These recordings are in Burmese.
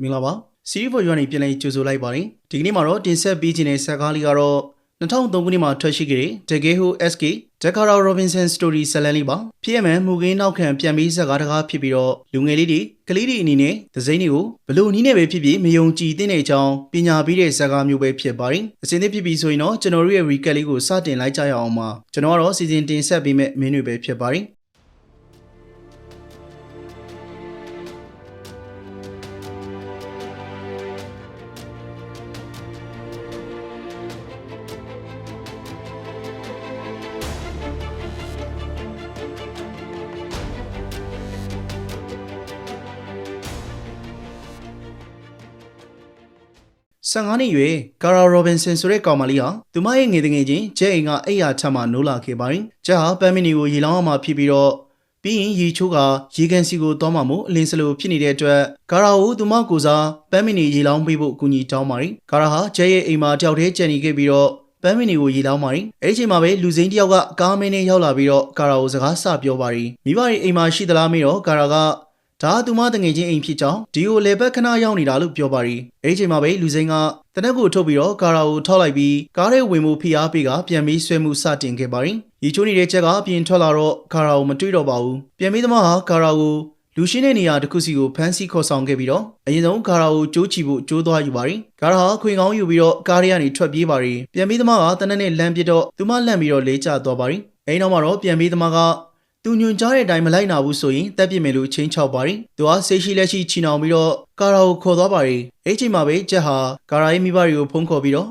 မင်္ဂလာပါစီရီဖော်ယူအနေပြန်လည်ကြိုဆိုလိုက်ပါတယ်ဒီကနေ့မှာတော့တင်ဆက်ပေးခြင်းတဲ့ဇာတ်ကားလေးကတော့2003ခုနှစ်မှာထွက်ရှိခဲ့တဲ့ The Gay Who SK Dakara Robinson Story ဇာတ်လမ်းလေးပါဖြစ်ရမှန်မူကင်းနောက်ခံပြန်ပြီးဇာတ်ကားတစ်ကားဖြစ်ပြီးတော့လူငယ်လေးတွေကလေးတွေအနေနဲ့သစိမ့်တွေကိုဘလို့နည်းနဲ့ပဲဖြစ်ဖြစ်မယုံကြည်သင့်တဲ့အကြောင်းပညာပေးတဲ့ဇာတ်ကားမျိုးပဲဖြစ်ပါတယ်အစဉ်သစ်ဖြစ်ပြီးဆိုရင်တော့ကျွန်တော်တို့ရဲ့ recap လေးကိုစတင်လိုက်ကြရအောင်ပါကျွန်တော်ကတော့စီစဉ်တင်ဆက်ပေးမဲ့မင်းတွေပဲဖြစ်ပါတယ် 15နှစ်ရွယ်ကာရာရောဘင်ဆန်ဆိုတဲ့ကောင်မလေးဟာသူမရဲ့ငယ်တငယ်ချင်းကျဲအိမ်ကအိယာချမ်းမှနိုးလာခဲ့ပါတယ်။ကျက်ဟာပန်းမီနီကိုရေလောင်းအောင်မှဖြစ်ပြီးတော့ပြီးရင်ရေချိုးကရေကန်စီကိုတောင်းမှမို့အလင်းစလိုဖြစ်နေတဲ့အတွက်ကာရာကိုသူမကိုစားပန်းမီနီရေလောင်းပေးဖို့အကူအညီတောင်းပါတယ်။ကာရာဟာကျဲရဲ့အိမ်မှာတယောက်တည်းကြံနေခဲ့ပြီးတော့ပန်းမီနီကိုရေလောင်းပါတယ်။အဲဒီချိန်မှာပဲလူစိမ်းတစ်ယောက်ကကားမင်းနဲ့ရောက်လာပြီးတော့ကာရာကိုစကားဆပြောပါတယ်။မိဘရဲ့အိမ်မှာရှိသလားမေးတော့ကာရာက ဒါကသူမတငယ်ချင်းအိမ်ဖြစ်ကြောင်းဒီကိုလေဘက်ခဏရောက်နေတာလို့ပြောပါရီအဲဒီချိန်မှာပဲလူစိမ်းကတနက်ကိုထုတ်ပြီးတော့ကာရာကိုထောက်လိုက်ပြီးကားထဲဝင်မှုဖိအားပေးကပြန်ပြီးဆွဲမှုစတင်ခဲ့ပါရီရီချိုးနေတဲ့ချက်ကပြင်ထွက်လာတော့ကာရာကိုမတွေ့တော့ပါဘူးပြန်ပြီးသမားဟာကာရာကိုလူရှင်းတဲ့နေရာတစ်ခုစီကိုဖမ်းဆီးခေါ်ဆောင်ခဲ့ပြီးတော့အရင်ဆုံးကာရာကိုကြိုးချီဖို့ကြိုးသွားယူပါရီကာရာဟာခွေကောင်းယူပြီးတော့ကားထဲကနေထွက်ပြေးပါရီပြန်ပြီးသမားကတနက်နဲ့လမ်းပြတော့သူမလန့်ပြီးတော့လေးကျသွားပါရီအဲဒီနောက်မှာတော့ပြန်ပြီးသမားက သူညွန်ကြားတဲ့အတိုင်းမလိုက်နာဘူးဆိုရင်တက်ပြစ်မယ်လို့ချင်းချောက်ပါရီ။သူကဆေးရှိလက်ရှိချီနှောင်ပြီးတော့ကာရာကိုခေါ်သွားပါရီ။အဲ့ချိန်မှာပဲဂျက်ဟာကာရာရဲ့မိဘတွေကိုဖုန်းခေါ်ပြီးတော့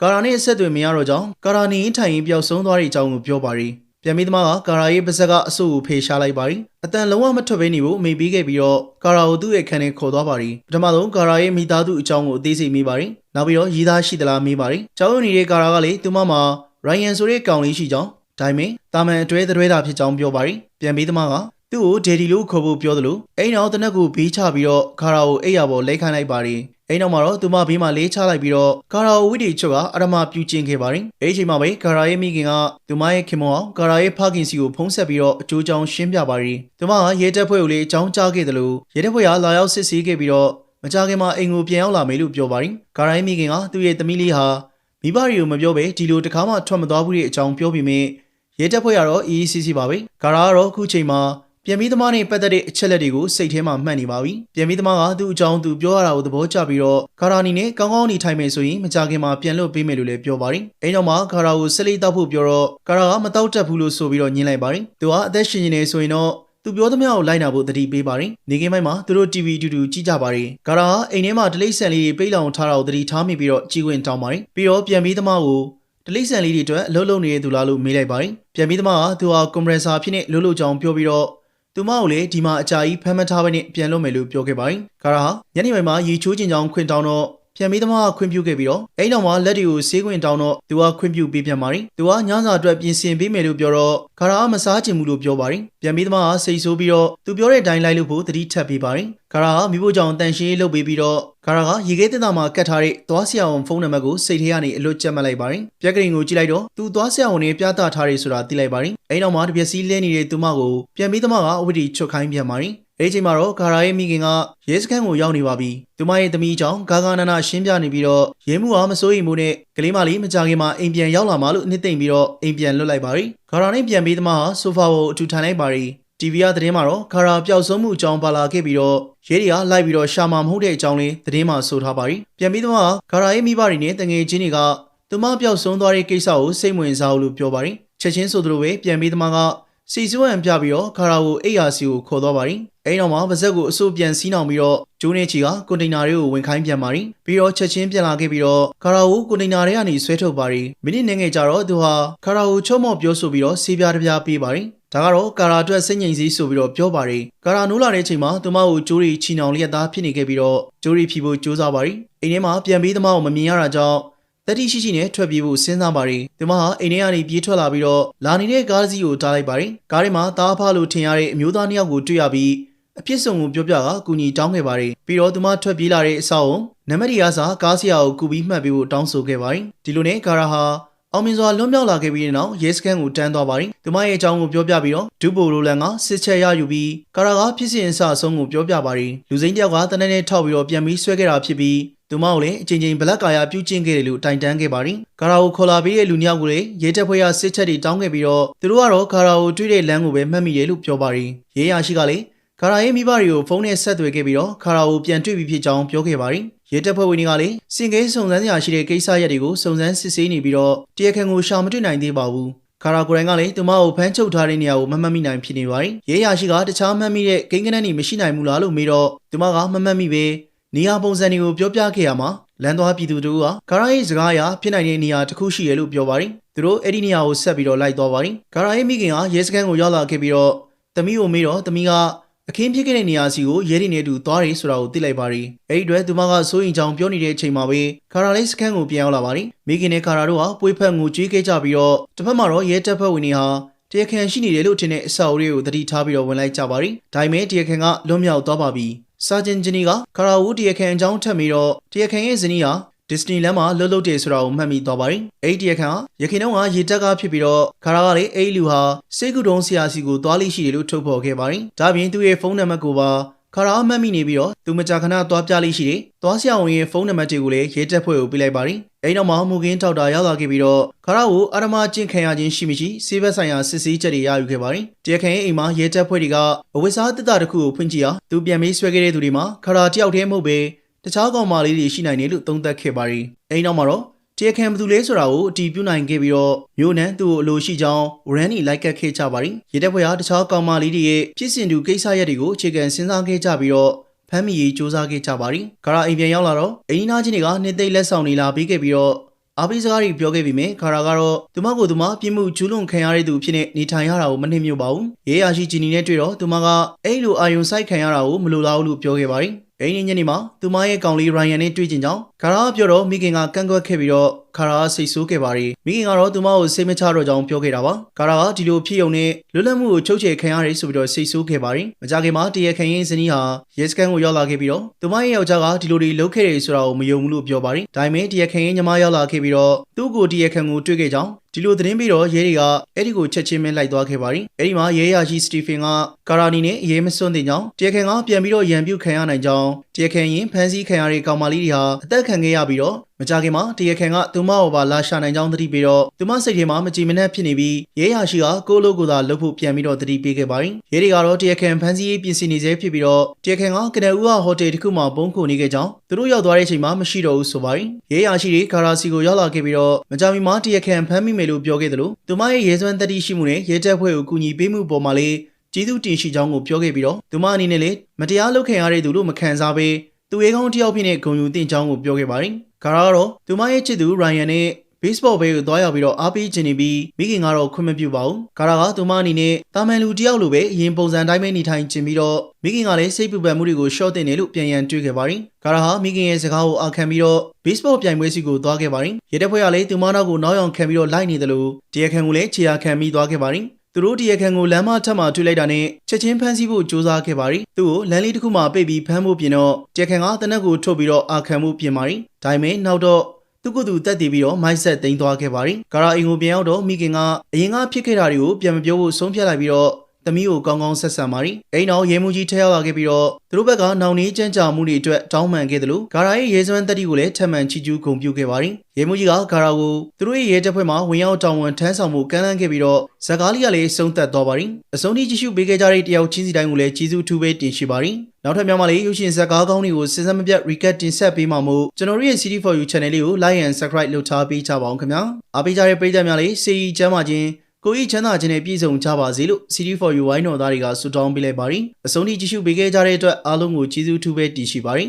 ကာရာနဲ့အဆက်အသွယ်မရတော့ကြောင်းကာရာနေထိုင်ရင်ပျောက်ဆုံးသွားတဲ့အကြောင်းကိုပြောပါရီ။ပြန်ပြီးသမားကကာရာရဲ့ပါဇက်ကအဆုပ်ကိုဖေရှားလိုက်ပါရီ။အတန်လုံးဝမထွက်ဘဲနေဖို့အမိပေးခဲ့ပြီးတော့ကာရာကိုသူ့ရဲ့ခန်းထဲခေါ်သွားပါရီ။ပထမဆုံးကာရာရဲ့မိသားစုအကြောင်းကိုအသေးစိတ်မေးပါရီ။နောက်ပြီးတော့ရည်သားရှိသလားမေးပါရီ။ကြောက်ရွံ့နေတဲ့ကာရာကလေသူမမှာရိုင်ယန်ဆိုတဲ့ကောင်လေးရှိကြောင်း ဒါပေမဲ့တာမန်အတွဲတွဲတာဖြစ်ကြောင်းပြောပါရီပြန်ပြီးသမားကသူ့ကိုဒေဒီလို့ခေါ်ဖို့ပြောသလိုအိမ်နောက်တနက်ကိုဘေးချပြီးတော့ခါရာကိုအိပ်ရပေါ်လက်ခံလိုက်ပါရီအိမ်နောက်မှာတော့သူမဘေးမှာလေးချလိုက်ပြီးတော့ကာရာကိုဝိတေချွတ်ကအရမပြူကျင်ခဲ့ပါရီအဲ့ဒီချိန်မှာပဲကာရာရဲ့မိခင်ကသူမရဲ့ခင်မောင်ကာရာရဲ့ဖခင်စီကိုဖုံးဆက်ပြီးတော့အကျိုးကြောင့်ရှင်းပြပါရီသူမကရဲတပ်ဖွဲ့ကိုလေးအကြောင်းကြားခဲ့တယ်လို့ရဲတပ်ဖွဲ့ကလာရောက်စစ်ဆေးခဲ့ပြီးတော့မကြခင်မှာအိမ်ကိုပြန်ရောက်လာမယ်လို့ပြောပါရီကာရာရဲ့မိခင်ကသူ့ရဲ့သမီးလေးဟာမိဘတွေကိုမပြောဘဲဒီလိုတကားမှထွက်မသွားဘူးတဲ့အကြောင်းပြောပြီးမြင် ရဲတပ်ဖွဲ့ကတော့ EECC ပါပဲ။ဂါရာကတော့အခုချိန်မှာပြန်ပြီးသမားနဲ့ပတ်သက်တဲ့အချက်လက်တွေကိုစိတ်ထဲမှာမှတ်နေပါပြီ။ပြန်ပြီးသမားကသူ့အကြောင်းသူပြောရတာကိုသဘောကျပြီးတော့ဂါရာနီနဲ့ကောင်းကောင်းနေထိုင်မယ်ဆိုရင်မကြခင်မှာပြန်လွတ်ပေးမယ်လို့လည်းပြောပါတယ်။အဲနောက်မှာဂါရာကိုဆက်လက်တောက်ဖို့ပြောတော့ဂါရာကမတောက်တတ်ဘူးလို့ဆိုပြီးတော့ညှင်းလိုက်ပါတယ်။သူကအသက်ရှင်နေဆိုရင်တော့သူပြောသမျှကိုလိုက်နာဖို့တတိပေးပါတယ်။နေကင်းပိုင်းမှာသူတို့ TV တူတူကြည့်ကြပါတယ်။ဂါရာကအိမ်ထဲမှာဒလိမ့်ဆန်လေးတွေပိတ်လောင်ထားတာကိုတတိထားမိပြီးတော့ကြီးဝင်တောင်းပါတယ်။ပြီးတော့ပြန်ပြီးသမားကို တလိမ့်ဆန်လေးတွေအတွက်အလုပ်လုပ်နေတဲ့သူလားလို့မေးလိုက်ပါတယ်။ပြန်ပြီးသမားကသူဟာကွန်ပရက်ဆာဖြစ်နေလှုပ်လှုပ်ကြောင်ပြောပြီးတော့သူမကိုလည်းဒီမှာအကြာကြီးဖမ်းမထားဘဲနဲ့ပြန်လုပ်မယ်လို့ပြောခဲ့ပါတယ်။ကာရာဟာညနေပိုင်းမှာရေချိုးကျင်ကြောင်ခွင့်တောင်းတော့ ပြန်ပြီးသမားကခွင့်ပြုခဲ့ပြီးတော့အဲ့နောက်မှာလက်တွေကိုဆေးခွင့်တောင်းတော့သူကခွင့်ပြုပေးပြန်ပါတယ်။သူကညစာအတွက်ပြင်ဆင်ပေးမယ်လို့ပြောတော့ကာရာကမစားချင်ဘူးလို့ပြောပါတယ်။ပြန်ပြီးသမားကစိတ်ဆိုးပြီးတော့သူပြောတဲ့အတိုင်းလိုက်လို့ဖို့တတိထပ်ပေးပါတယ်။ကာရာကမိဖို့ကြောင့်တန်ရှင်းရေးလုပ်ပေးပြီးတော့ကာရာကရေခဲတင်တာမှာကတ်ထားတဲ့သွားဆရာဝန်ဖုန်းနံပါတ်ကိုစိတ်ထဲကနေအလွတ်ကျက်မှတ်လိုက်ပါတယ်။ပြက်ကရင်ကိုကြည့်လိုက်တော့သူသွားဆရာဝန်နဲ့ပြသထားတယ်ဆိုတာသိလိုက်ပါတယ်။အဲ့နောက်မှာတပြက်စီးလဲနေတဲ့သူမကိုပြန်ပြီးသမားကအဝိတ္တိချွတ်ခိုင်းပြန်ပါတယ်။ အဲဒီချိန်မှာတော့ဂါရာရဲ့မိခင်ကရဲစခန်းကိုရောက်နေပါပြီ။သူမရဲ့သမီးကြောင့်ဂါဂါနာနာရှင်းပြနေပြီးတော့ရဲမှုအားမစိုးရိမ်မှုနဲ့ကလေးမလေးမကြခင်မှာအိမ်ပြန်ရောက်လာမှလို့အနှစ်သိမ့်ပြီးတော့အိမ်ပြန်လွတ်လိုက်ပါရီ။ဂါရာနဲ့ပြန်ပြီးသမားဟာဆိုဖာကိုအထူထိုင်လိုက်ပါရီ။ TV ကသတင်းမှာတော့ဂါရာပျောက်ဆုံးမှုအကြောင်းပါလာခဲ့ပြီးတော့ရဲတွေကလိုက်ပြီးတော့ရှာမမဟုတ်တဲ့အကြောင်းလေးသတင်းမှာဆိုထားပါရီ။ပြန်ပြီးသမားဂါရာရဲ့မိဘတွေနဲ့တငယ်ချင်းတွေကသူမပျောက်ဆုံးသွားတဲ့ကိစ္စကိုစိတ်ဝင်စားလို့ပြောပါရီ။ချက်ချင်းဆိုသလိုပဲပြန်ပြီးသမားက စီစွမ်းပြပြီးတော့ခါရာကိုအိယာစီကိုခေါ်သွားပါရီ။အဲဒီနောက်မှာပါဇက်ကိုအစိုးပြန်စီးနှောင်ပြီးတော့ဂျိုးနေချီကကွန်တိန်နာတွေကိုဝင်ခိုင်းပြန်ပါရီ။ပြီးတော့ချက်ချင်းပြန်လာခဲ့ပြီးတော့ခါရာကိုကွန်တိန်နာတွေကနေဆွဲထုတ်ပါရီ။မိနစ်နေငယ်ကြာတော့သူဟာခါရာကိုချုံမော့ပြောဆိုပြီးတော့ဆေးပြားတစ်ပြားပေးပါရီ။ဒါကတော့ကာရာအတွက်စိတ်ငြိမ်စည်းဆိုပြီးတော့ပြောပါရီ။ကာရာနိုးလာတဲ့အချိန်မှာသူမကိုဂျိုးရီချီနှောင်လျက်သားဖြစ်နေခဲ့ပြီးတော့ဂျိုးရီဖြီဖို့ကြိုးစားပါရီ။အိမ်ထဲမှာပြန်ပြီးသမားကိုမမြင်ရတာကြောင့် တတိရှိရှိနဲ့ထွက်ပြေးဖို့စဉ်းစားပါရီဒီမှာအိမ်ထဲကနေပြေးထွက်လာပြီးတော့လာနေတဲ့ကားစီးကိုတားလိုက်ပါရီကားထဲမှာတားဖားလို့ထင်ရတဲ့အမျိုးသားနှစ်ယောက်ကိုတွေ့ရပြီးအပြစ်စုံကိုပြောပြကကူညီတောင်းခဲ့ပါရီပြီးတော့သူမထွက်ပြေးလာတဲ့အဆောက်အုံနမရီယာစာကားဆရာကိုကူပြီးမှတ်ပေးဖို့တောင်းဆိုခဲ့ပါရီဒီလိုနဲ့ကာရာဟာအောင်မြင်စွာလွတ်မြောက်လာခဲ့ပြီးတဲ့နောက်ရဲစခန်းကိုတန်းသွားပါတယ်သူမရဲ့အကြောင်းကိုပြောပြပြီးတော့ဒူဘိုလိုလန်ကစစ်ချက်ရယူပြီးကာရာကဖြစ်စဉ်အစအဆုံးကိုပြောပြပါတယ်လူစိမ်းတယောက်ကတနက်နေ့ထောက်ပြီးတော့ပြန်ပြီးဆွဲခဲ့တာဖြစ်ပြီး သူမကိုလည်းအချိန်ချင်းဘလက်ကာယာပြုတ်ကျင့်ခဲ့တယ်လို့တိုင်တန်းခဲ့ပါတယ်။ကာရာကိုခေါ်လာပြီးတဲ့လူနှစ်ယောက်ကိုလည်းရဲတပ်ဖွဲ့ကစစ်ချက်တွေတောင်းခဲ့ပြီးတော့သူတို့ကတော့ကာရာကိုတွေ့တဲ့လမ်းကိုပဲမှတ်မိတယ်လို့ပြောပါတယ်။ရဲရရှိကလည်းကာရာရဲ့မိဘတွေကိုဖုန်းနဲ့ဆက်သွယ်ခဲ့ပြီးတော့ကာရာကိုပြန်တွေ့ပြီးဖြစ်ကြောင်းပြောခဲ့ပါတယ်။ရဲတပ်ဖွဲ့ဝင်တွေကလည်းစင်ကဲစုံစမ်းစရာရှိတဲ့ကိစ္စရပ်တွေကိုစုံစမ်းစစ်ဆေးနေပြီးတော့တရားခံကိုရှာမတွေ့နိုင်သေးပါဘူး။ကာရာကိုရိုင်းကလည်းသူမကိုဖမ်းချုပ်ထားတဲ့နေရာကိုမမှတ်မိနိုင်ဖြစ်နေပါတယ်။ရဲရရှိကတခြားမှတ်မိတဲ့ကိန်းကနန်းတွေမရှိနိုင်ဘူးလားလို့မေးတော့သူမကမမှတ်မိပဲ နေရာပုံစံတွေကိုပြောပြခဲ့ရမှာလမ်းသွားပြည်သူတို့ကကာရာရဲ့စကားအရဖြစ်နိုင်တဲ့နေရာတစ်ခုရှိရလို့ပြောပါတယ်။သူတို့အဲ့ဒီနေရာကိုဆက်ပြီးတော့လိုက်သွားပါတယ်။ကာရာရဲ့မိခင်ကရဲစခန်းကိုရောက်လာခဲ့ပြီးတော့သမီးကိုမေးတော့သမီးကအခင်းဖြစ်ခဲ့တဲ့နေရာစီကိုရဲတွေနဲ့အတူသွားတယ်ဆိုတာကိုသိလိုက်ပါတယ်။အဲ့ဒီအတွက်သူမကစိုးရင်ကြောင်ပြောနေတဲ့အချိန်မှာပဲကာရာလေးစခန်းကိုပြန်ရောက်လာပါတယ်။မိခင်နဲ့ကာရာတို့ဟာပွေးဖက်ငိုကြွေးခဲ့ကြပြီးတော့တစ်ဖက်မှာတော့ရဲတပ်ဖွဲ့ဝင်တွေဟာတရားခံရှိနေတယ်လို့ထင်တဲ့အဆောက်အဦတွေကိုတတိထားပြီးတော့ဝင်လိုက်ကြပါတယ်။ဒါပေမဲ့တရားခံကလွတ်မြောက်သွားပါပြီ။ စာဂျင်ဂျနီကကာရာဝူတရားခံအကြောင်းထပ်ပြီးတော့တရားခံရဲ့ဇနီးဟာဒစ္စနီလမ်းမှာလှုပ်လှုပ်တယ်ဆိုတာကိုမှတ်မိသွားပါတယ်။အဲ့ဒီတရားခံကရခိုင်တော့ကရေတက်ကဖြစ်ပြီးတော့ခါရာကလည်းအဲ့ဒီလူဟာစေကုတုံးဆရာစီကိုသွားလိရှိတယ်လို့ထုတ်ဖော်ခဲ့ပါတယ်။ဒါပြင်သူ့ရဲ့ဖုန်းနံပါတ်ကိုပါခါရာမှတ်မိနေပြီးတော့သူမကြာခဏသွားပြလိရှိတယ်။သွားဆရာဝန်ရဲ့ဖုန်းနံပါတ်တွေကိုလည်းရဲတပ်ဖွဲ့ကိုပေးလိုက်ပါတယ်။ အဲ့နောက်မှာမူကင်းထောက်တာရောက်လာခဲ့ပြီးတော့ခါရာကိုအာရမကျင့်ခံရခြင်းရှိမရှိစေဘက်ဆိုင်ရာစစ်ဆေးချက်တွေရယူခဲ့ပါတယ်။တရားခံရဲ့အိမ်မှာရဲတပ်ဖွဲ့တွေကအဝိစားတစ်တာတစ်ခုကိုဖွင့်ကြည့်အောင်သူပြန်ပြီးဆွဲခဲ့တဲ့သူတွေမှာခါရာတယောက်တည်းမဟုတ်ပဲတခြားကောင်မလေးတွေရှိနိုင်တယ်လို့သုံးသပ်ခဲ့ပါတယ်။အဲဒီနောက်မှာတော့တရားခံဘယ်သူလဲဆိုတာကိုအတီးပြုနိုင်ခဲ့ပြီးတော့မြို့နန်းသူ့ကိုအလိုရှိကြောင်းဝရန်နီလိုက်ကတ်ခဲ့ကြပါတယ်။ရေတပ်ဖွဲ့ဟာတခြားကောင်မလေးတွေရဲ့ဖြစ်စဉ်တူကိစ္စရပ်တွေကိုအခြေခံစဉ်းစားခဲ့ကြပြီးတော့ ဖမ်းမိရေးစူးစမ်းခဲ့ကြပါတယ်။ခါရာအိမ်ပြန်ရောက်လာတော့အင်းနာချင်းတွေကနှစ်သိမ့်လက်ဆောင်နေလာပြီးခဲ့ပြီးတော့အားပေးစကားတွေပြောခဲ့ပြီးမြဲခါရာကတော့သူမကိုသူမပြင်းမှုကျူးလွန်ခံရတဲ့သူဖြစ်နေနေထိုင်ရတာကိုမနှိမ့်မြုပ်ပါဘူး။ရေးရရှိဂျီနီနဲ့တွေ့တော့သူမကအဲ့လိုအာယုံဆိုင်ခံရတာကိုမလိုလားဘူးလို့ပြောခဲ့ပါတယ်။အိမ်ညညနေမှာသူမရဲ့ကောင်လေးရိုင်ယန်နဲ့တွေ့ကြင်ကြောင်းခါရာပြောတော့မိခင်ကကန့်ကွက်ခဲ့ပြီးတော့ ခါရာစိတ်ဆိုးခဲ့ပါတယ်မိခင်ကတော့သူမကိုစိတ်မချတော့ကြောင်းပြောခဲ့တာပါခါရာကဒီလိုဖြစ်ုံနဲ့လွတ်လပ်မှုကိုချုပ်ချယ်ခံရတယ်ဆိုပြီးတော့စိတ်ဆိုးခဲ့ပါတယ်မကြခင်မှာတရခန်ရင်ဇနီးဟာရဲစခန်းကိုရောက်လာခဲ့ပြီးတော့သူမရဲ့ယောက်ျားကဒီလိုတွေလုပ်ခဲ့တယ်ဆိုတာကိုမယုံဘူးလို့ပြောပါတယ်ဒါပေမဲ့တရခန်ရင်ညီမရောက်လာခဲ့ပြီးတော့သူ့ကိုတရခန်ကိုတွေ့ခဲ့ကြောင်းဒီလိုသတင်းပြီးတော့ရဲတွေကအဲ့ဒီကိုချက်ချင်းပဲလိုက်သွားခဲ့ပါတယ်အဲ့ဒီမှာရဲရရှိစတီဖင်ကကာရာနီနဲ့ရဲမစွန့်တဲ့ကြောင်းတရခန်ကပြန်ပြီးတော့ရန်ပြုတ်ခံရနိုင်ကြောင်းတရခန်ရင်ဖမ်းဆီးခံရတဲ့ကောင်မလေးတွေဟာအသက်ခံခဲ့ရပြီးတော့ မကြခင်မှာတရခန်ကသူမကိုပါလာရှာနိုင်ကြောင်းသတိပေးတော့သူမစိတ်ထဲမှာမကြည်မနှက်ဖြစ်နေပြီးရဲရရှိကကိုလိုကိုသာလှုပ်ဖို့ပြန်ပြီးတော့သတိပေးခဲ့ပါတယ်ရဲတွေကတော့တရခန်ဖမ်းဆီးရေးပြင်ဆင်နေစေဖြစ်ပြီးတော့တရခန်ကကနဦးကဟိုတယ်တစ်ခုမှာပုံခုနေခဲ့ကြောင်းသူတို့ရောက်သွားတဲ့အချိန်မှာမရှိတော့ဘူးဆိုပါတယ်ရဲရရှိတွေကာရာစီကိုရောက်လာခဲ့ပြီးတော့မကြမီမှာတရခန်ဖမ်းမိမယ်လို့ပြောခဲ့တယ်လို့သူမရဲ့ရဲစွမ်းတတိရှိမှုနဲ့ရဲတပ်ဖွဲ့ကိုကူညီပေးမှုပေါ်မှာလေးကျေးဇူးတင်ရှိကြောင်းကိုပြောခဲ့ပြီးတော့သူမအနေနဲ့လည်းမတရားလုပ်ခံရတဲ့သူလို့မခံစားဘဲသူရဲကောင်းတစ်ယောက်ဖြစ်တဲ့ဂုံယူတင်ကြောင်းကိုပြောခဲ့ပါတယ်။ ကာရာကတော့သူမရဲ့ချစ်သူရိုင်ယန်နဲ့ဘေ့စ်ဘော်ဘေးကိုသွားရောက်ပြီးတော့အားပေးခြင်းနေပြီးမိခင်ကတော့ခွင့်မပြုပါဘူး။ကာရာကသူမအနေနဲ့တာမန်လူတယောက်လိုပဲအရင်ပုံစံတိုင်းပဲနေထိုင်ခြင်းပြီးတော့မိခင်ကလည်းစိတ်ပူပန်မှုတွေကိုရှော့တင်တယ်လို့ပြန်ရန်တွေးခဲ့ပါတယ်။ကာရာဟာမိခင်ရဲ့စကားကိုအာခံပြီးတော့ဘေ့စ်ဘော်ပြိုင်ပွဲစီကိုသွားခဲ့ပါတယ်။ရဲတပ်ဖွဲ့ကလည်းသူမနောက်ကိုနောက်ယောင်ခံပြီးတော့လိုက်နေတယ်လို့တရားခံကိုလည်းခြေရာခံပြီးသွားခဲ့ပါတယ်။ သူတို့တရားခံကိုလမ်းမထပ်မှတွေ့လိုက်တာနဲ့ချက်ချင်းဖမ်းဆီးဖို့ကြိုးစားခဲ့ပါရီသူ့ကိုလမ်းလေးတစ်ခုမှပိတ်ပြီးဖမ်းဖို့ပြင်တော့တရားခံကတနက်ကိုထုတ်ပြီးတော့အာခံမှုပြင်ပါရီဒါပေမဲ့နောက်တော့သူကသူတက်တည်ပြီးတော့မိုက်ဆက်သိမ်းသွားခဲ့ပါရီကာရာအင်ကိုပြန်ရောက်တော့မိခင်ကအရင်ကဖြစ်ခဲ့တာတွေကိုပြန်မပြောဖို့ဆုံးဖြတ်လိုက်ပြီးတော့ သမီးကိုကောင်းကောင်းဆက်ဆံပါရီအိမ်နောက်ရဲမှုကြီးထက်ရောက်လာခဲ့ပြီးတော့သူတို့ဘက်ကနောင်နေကြမ်းကြာမှုတွေအတွက်တောင်းပန်ခဲ့တယ်လို့ဂါရာရဲ့ရဲစွမ်းတက်တီကိုလည်းထပ်မံချီကျူးဂုဏ်ပြုခဲ့ပါရီရဲမှုကြီးကဂါရာကိုသူတို့ရဲ့ရဲတပ်ဖွဲ့မှဝင်ရောက်တောင်းဝန်ထမ်းဆောင်မှုကမ်းလှမ်းခဲ့ပြီးတော့ဇကားလီကလည်းဆုံးသက်သွားပါရီအဆုံးထိကြည့်ရှုပေးခဲ့ကြတဲ့တယောက်ချင်းစီတိုင်းကိုလည်းကျေးဇူးထူးပဲတင်ရှိပါရီနောက်ထပ်များမှလည်းရုပ်ရှင်ဇာတ်ကားကောင်းတွေကိုစဉ်ဆက်မပြတ် recap တင်ဆက်ပေးမှာမို့ကျွန်တော်တို့ရဲ့ CD4U channel လေးကို like and subscribe လုပ်ထားပေးကြပါအောင်ခင်ဗျာအားပေးကြတဲ့ပရိသတ်များလည်းစေရီချမ်းပါခြင်း ကိုကြီးချမ်းသာခြင်းနဲ့ပြည့်စုံကြပါစေလို့ CD4U ဝိုင်းတော်သားတွေကဆုတောင်းပေးလိုက်ပါရီအဆုံးထိကြည့်ရှုပေးခဲ့ကြတဲ့အတွက်အားလုံးကိုကျေးဇူးထူးပဲတင်ရှိပါရီ